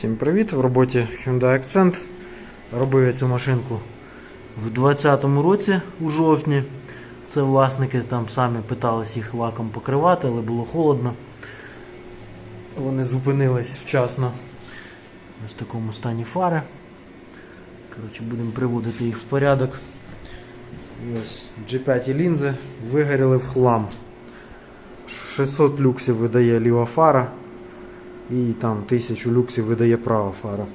Всім привіт! В роботі Hyundai Accent. Робив я цю машинку в 2020 році у жовтні. Це власники там самі питались їх лаком покривати, але було холодно. Вони зупинились вчасно. Ось в такому стані фари. Коротше, будемо приводити їх в порядок. Ось G5 і лінзи вигоріли в хлам. 600 люксів видає ліва фара. І там 1000 люксів видає права фара.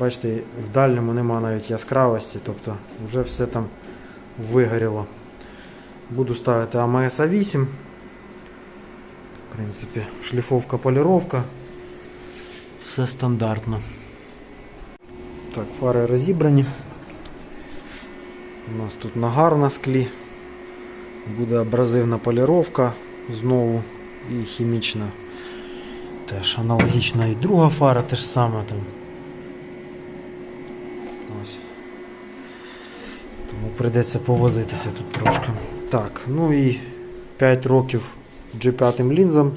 Бачите, в дальньому нема навіть яскравості, тобто вже все там вигоріло. Буду ставити АМС А8. В принципі, шліфовка, поліровка. Все стандартно. Так, фари розібрані. У нас тут нагар на склі. Буде абразивна поліровка знову і хімічна. Теж аналогічна і друга фара теж саме там. Ось. Тому прийдеться повозитися тут трошки. Так, ну і 5 років G5 лінзам.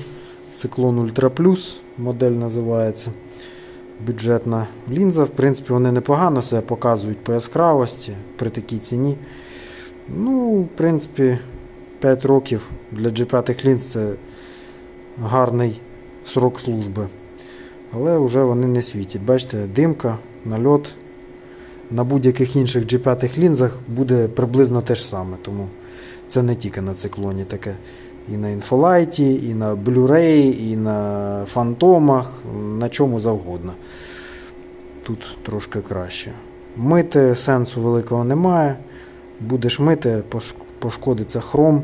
Циклон Ultra Plus, модель називається. Бюджетна лінза. В принципі, вони непогано себе показують по яскравості при такій ціні. Ну, в принципі, 5 років для G5 лінз це гарний срок служби. Але вже вони не світять. Бачите, димка, нальот. На будь-яких інших G5 лінзах буде приблизно те ж саме. Тому це не тільки на циклоні таке. І на інфолайті, і на Blu-ray, і на фантомах, на чому завгодно. Тут трошки краще. Мити сенсу великого немає. Будеш мити, пошкодиться хром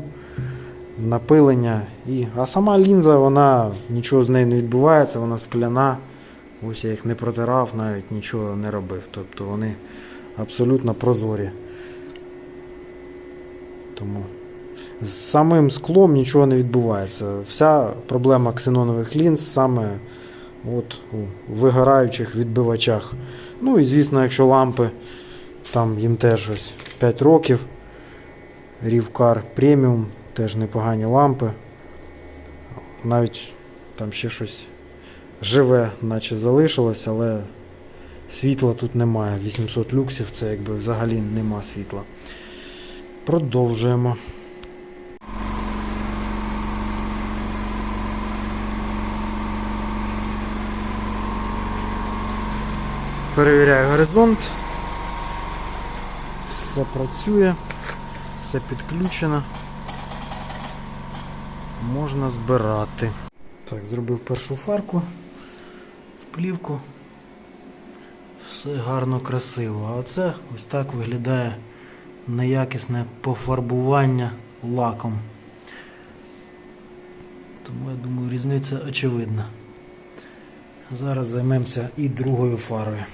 напилення. І... А сама лінза, вона нічого з нею не відбувається, вона скляна. Ось я їх не протирав, навіть нічого не робив. Тобто вони абсолютно прозорі. Тому з самим склом нічого не відбувається. Вся проблема ксенонових лінз саме от у вигораючих відбивачах. Ну і звісно, якщо лампи, там їм теж ось 5 років. Рівкар преміум, теж непогані лампи. Навіть там ще щось живе, наче залишилось, але світла тут немає. 800 люксів, це якби взагалі нема світла. Продовжуємо. Перевіряю горизонт. Все працює, все підключено. Можна збирати. Так, зробив першу фарку в плівку. Все гарно, красиво. А оце ось так виглядає неякісне пофарбування лаком. Тому я думаю, різниця очевидна. Зараз займемося і другою фарою.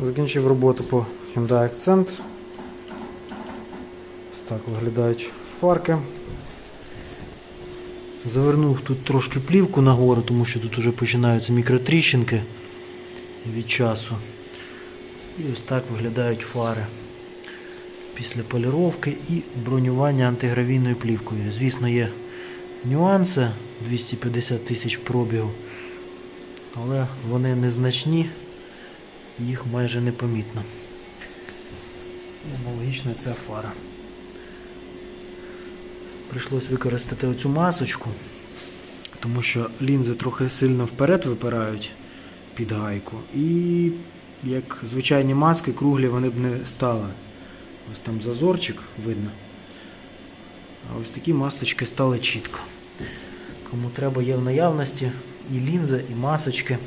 Закінчив роботу по Hyundai Accent. Ось так виглядають фарки. Завернув тут трошки плівку нагору, тому що тут вже починаються мікротріщинки від часу. І ось так виглядають фари після поліровки і бронювання антигравійною плівкою. Звісно, є нюанси 250 тисяч пробігу, але вони незначні, їх майже непомітно. Аналогічно ця фара. Прийшлось використати оцю масочку, тому що лінзи трохи сильно вперед випирають під гайку. І як звичайні маски, круглі вони б не стали. Ось там зазорчик видно. А ось такі масочки стали чітко. Кому треба є в наявності і лінза, і масочки.